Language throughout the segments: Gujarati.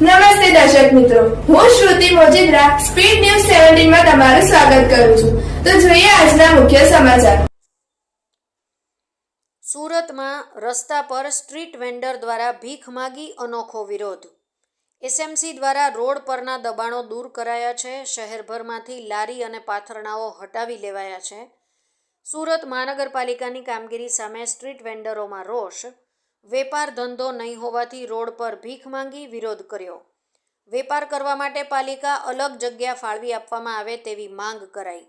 નમસ્તે દર્શક મિત્રો. હું શ્રુતિ મોજીદ્રા, સ્પીડ ન્યૂઝ સેવન્ટીનમાં તમારું સ્વાગત કરું છું. તો જોઈએ આજના મુખ્ય સમાચાર. સુરતમાં રસ્તા પર સ્ટ્રીટ વેન્ડર દ્વારા ભીખ માગી અનોખો વિરોધ. એસએમસી દ્વારા રોડ પરના દબાણો દૂર કરાયા છે, શહેરભરમાંથી લારી અને પાથરણાઓ હટાવી લેવાયા છે. સુરત મહાનગરપાલિકાની કામગીરી સામે સ્ટ્રીટ વેન્ડરોમાં રોષ. વેપાર ધંધો નહીં હોવાથી રોડ પર ભીખ માંગી વિરોધ કર્યો. વેપાર કરવા માટે પાલિકા અલગ જગ્યા ફાળવી આપવામાં આવે તેવી માંગ કરાઈ.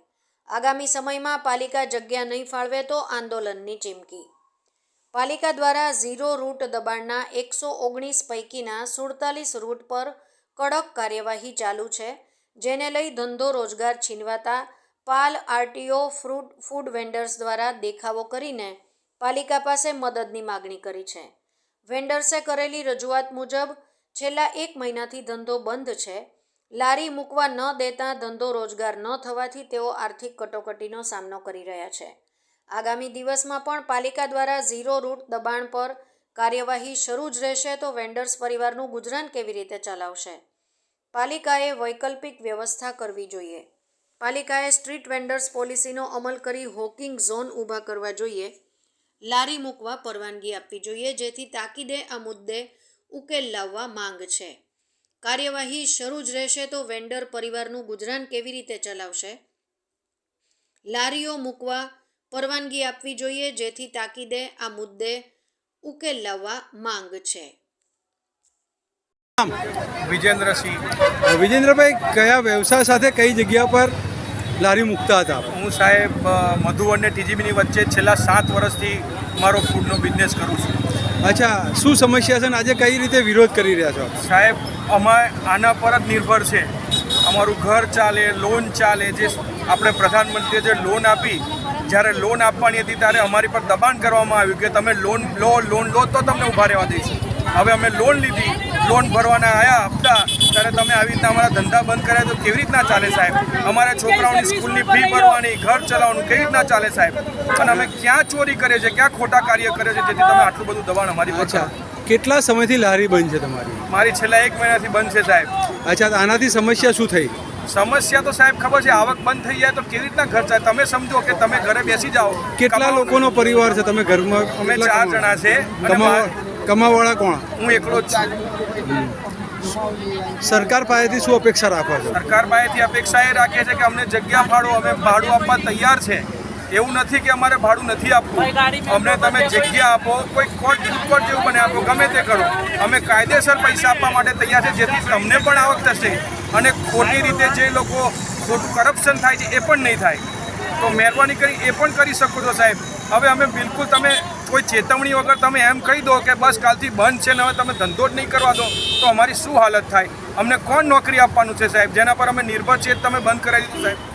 આગામી સમયમાં પાલિકા જગ્યા નહીં ફાળવે તો આંદોલનની ચીમકી. પાલિકા દ્વારા ઝીરો રૂટ દબાણના એકસો ઓગણીસ પૈકીના સુડતાલીસ રૂટ પર કડક કાર્યવાહી ચાલુ છે, જેને લઈ ધંધો રોજગાર છીનવાતા Pal RTO fruit, food vendors દ્વારા દેખાવો કરીને પાલિકા પાસે મદદની માગણી કરી છે. વેન્ડર્સે કરેલી રજૂઆત મુજબ, છેલ્લા એક મહિનાથી ધંધો બંધ છે. લારી મૂકવા ન દેતા ધંધો રોજગાર ન થવાથી તેઓ આર્થિક કટોકટીનો સામનો કરી રહ્યા છે. આગામી દિવસમાં પણ પાલિકા દ્વારા ઝીરો રૂટ દબાણ પર કાર્યવાહી શરૂ જ રહેશે તો વેન્ડર્સ પરિવારનું ગુજરાન કેવી રીતે ચલાવશે? પાલિકાએ વૈકલ્પિક વ્યવસ્થા કરવી જોઈએ. પાલિકાએ સ્ટ્રીટ વેન્ડર્સ પોલિસીનો અમલ કરી હોકિંગ ઝોન ઊભા કરવા જોઈએ. લારી મૂકવા પરવાનગી આપવી જોઈએ જેથી તાકીદે આ મુદ્દે ઉકેલ લાવવા માંગ છે. કાર્યવાહી શરૂ જ રહેશે તો વેન્ડર પરિવારનું ગુજરાન કેવી રીતે ચલાવશે? લારીઓ મૂકવા પરવાનગી આપવી જોઈએ જેથી તાકીદે આ મુદ્દે ઉકેલ લાવવા માંગ છે. વિજેન્દ્રસિંહ. વિજેન્દ્રભાઈ કયા વ્યવસાય સાથે કઈ જગ્યા પર લારી મૂકતા હતા. હું સાહેબ અ, મધુ અને ટીજીબીની વચ્ચે છેલ્લા સાત વર્ષથી મારો ફૂડનો બિઝનેસ કરું છું. અચ્છા શું સમસ્યા છે ને? આજે કઈ રીતે વિરોધ કરી રહ્યા છો? સાહેબ અમે આના પર જ નિર્ભર છે. અમારું ઘર ચાલે લોન ચાલે જે આપણે પ્રધાનમંત્રીએ જે લોન આપી જ્યારે લોન આપવાની હતી ત્યારે અમારી પર દબાણ કરવામાં આવ્યું કે તમે લોન લો લોન લો તો તમને ઊભા રહેવા દઈશું. હવે અમે લોન લીધી લોન ભરવાના આવ્યા હપ્તા ત્યારે તમે આવી રીતના અમારા ધંધા બંધ કર્યા તો કેવી રીતના ચાલે સાહેબ? અમારે છોકરાઓની સ્કૂલની ફી ભરવાની ઘર ચલાવવાનું કેવી રીતના ચાલે સાહેબ? અને અમે ક્યાં ચોરી કરીએ છીએ ક્યાં ખોટા કાર્ય કરીએ છીએ જેથી તમે આટલું બધું દબાણ અમારી પાછા કેટલા સમયથી લારી બંધ છે તમારી? મારી છેલ્લા એક મહિનાથી બંધ છે સાહેબ. અચ્છા આનાથી સમસ્યા શું થઈ? સમસ્યા તો સાહેબ ખબર છે આવક બંધ થઈ જાય તો કેવી રીતના ઘર ચાલે? તમે સમજો કે તમે ઘરે બેસી જાઓ. કેટલા લોકોનો પરિવાર છે તમે ઘરમાં? અમે ચાર જણા છે. કમાવાળા કોણ? હું એકલો જ છું. સરકાર પાસેથી શું અપેક્ષા રાખો છે? સરકાર પાસેથી અપેક્ષા એ રાખીએ છીએ કે અમને જગ્યા ફાળો અમે ભાડું આપવા તૈયાર છે. એવું નથી કે અમારે ભાડું નથી આપવું. અમને તમે જગ્યા આપો કોઈ કોર્ટ ફૂડ જેવું બને આપો ગમે તે કરો. અમે કાયદેસર પૈસા આપવા માટે તૈયાર છે જેથી તમને પણ આવક થશે અને ખોટી રીતે જે લોકો ખોટું કરપ્શન થાય છે એ પણ નહીં થાય. તો મહેરબાની કરી એ પણ કરી શકો છો સાહેબ. હવે અમે બિલકુલ તમે કોઈ ચેતવણી વગર તમે એમ કહી દો કે બસ કાલથી બંધ છે ને હવે તમે ધંધો જ નહીં કરવા દો, તો અમારી શું હાલત થાય? અમને કોણ નોકરી આપવાનું છે સાહેબ? જેના પર અમે નિર્ભર છીએ, તમે બંધ કરાવી દીધું સાહેબ.